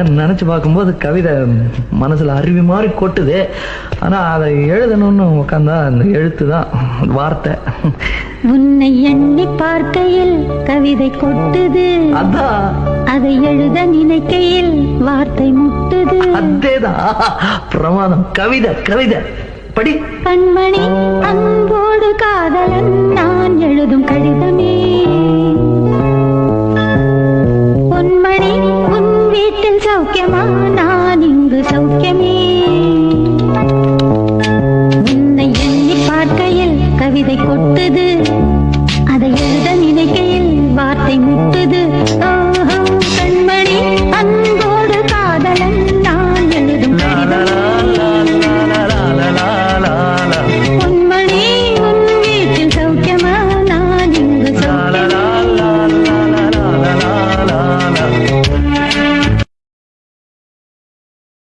நினைச்சு பார்க்கும்போது கவிதை மனசுல அருவி மாதிரி கொட்டுது. ஆனா அதை எழுதணும்னு உட்காந்தா அந்த எழுத்து தான் வார்த்தை. உன்னை எண்ணி பார்க்கையில் கவிதை கொட்டுது. அதான். அதை எழுத நினைக்கையில் வார்த்தை முட்டுது. அதேதான். பிரமாதம். கவிதை கவிதை. படி. கண்மணி விதை கொட்டு